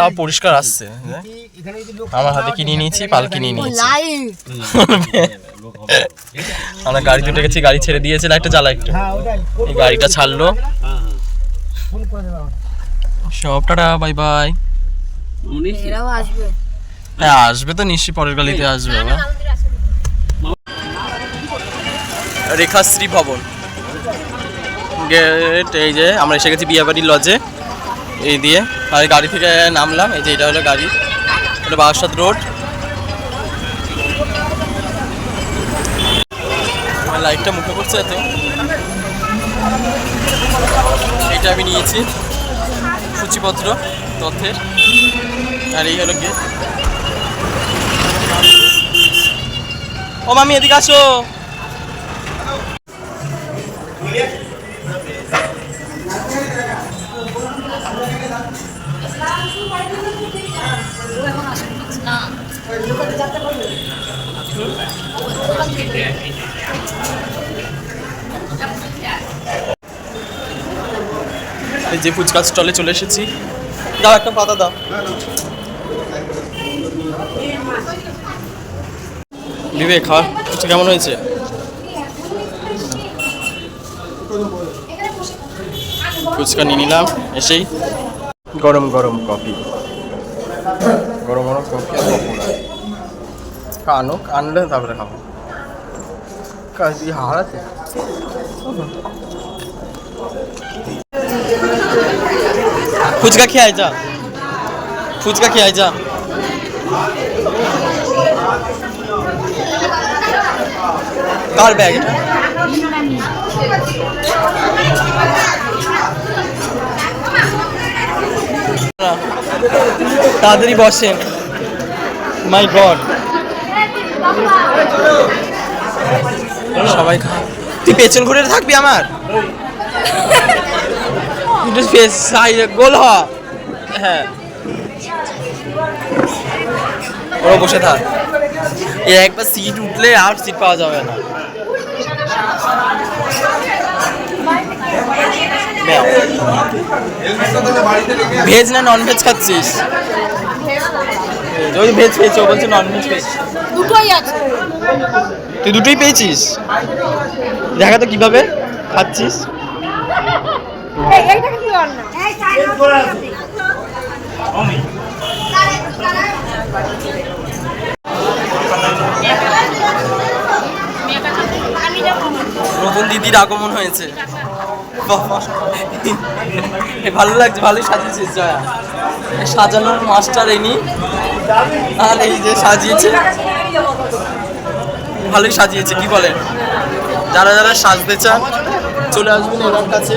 তাও পরিষ্কার আসছে হ্যাঁ? আমার হাতে কিনে নিয়েছি পাল কিনে নিয়েছি। আমরা গাড়ি উঠে গেছি গাড়ি ছেড়ে দিয়েছে লাইটটা জ্বালা একটু। এই গাড়িটা ছাড়লো। সব টাটা বাই বাই। হ্যাঁ আসবে তো নিশ্চয়ই পরের গালিতে আসবে রেখাশ্রী ভবন। গেট এই যে আমরা এসে গেছি বিয়াবাড়ি লজে এই দিয়ে। আর গাড়ি থেকে নামলাম, এই যে এটা হলো গাড়ি। এটা বারাসাত রোড। লাইটটা মুখে পড়ছে এত। এইটা আমি নিয়েছি, সূচিপত্র, তথ্যের। আর এই হলো গেট ও মামি, এদিকে আসো। এই যে ফুচকা স্টলে চলে এসেছি। দাও, একটা পাতা দাও। বিবেক, খাওয়া কেমন হয়েছে? ফুচকা নিয়ে নিলাম, এসেই। গরম গরম কফি। গরম গরম কফি আর পকোড়া কানো আনলে তারপরে খাব। কাজী হারাতে ফুচকা খেয়ে আয় যা। ফুচকা খেয়ে আয় যা। কার ব্যাগ এটা? তাড়াতাড়ি বসেন। মাই গড সবাই খা। তুই পেছন ঘুরে থাকবি আমার? গোল হ। হ্যাঁ। ওরা বসে থাক। এ একবার সিট উঠলে আর সিট পাওয়া যাবে না। ভেজ না নন ভেজ খাচ্ছিস? ওই ভেজ পেয়েছি ও বলছে নন ভেজ পেয়েছি দুটোই আছে। তুই দুটোই পেয়েছিস? দেখা তো কীভাবে খাচ্ছিস। নতুন দিদির আগমন হয়েছে। ভালো লাগছে, ভালোই সাজিয়েছিস, জয়া। সাজানোর মাস্টার এনি আর এই যে সাজিয়েছে, ভালোই সাজিয়েছে, কি বলেন? যারা যারা সাজতে চান, চলে আসবেন ওনার কাছে।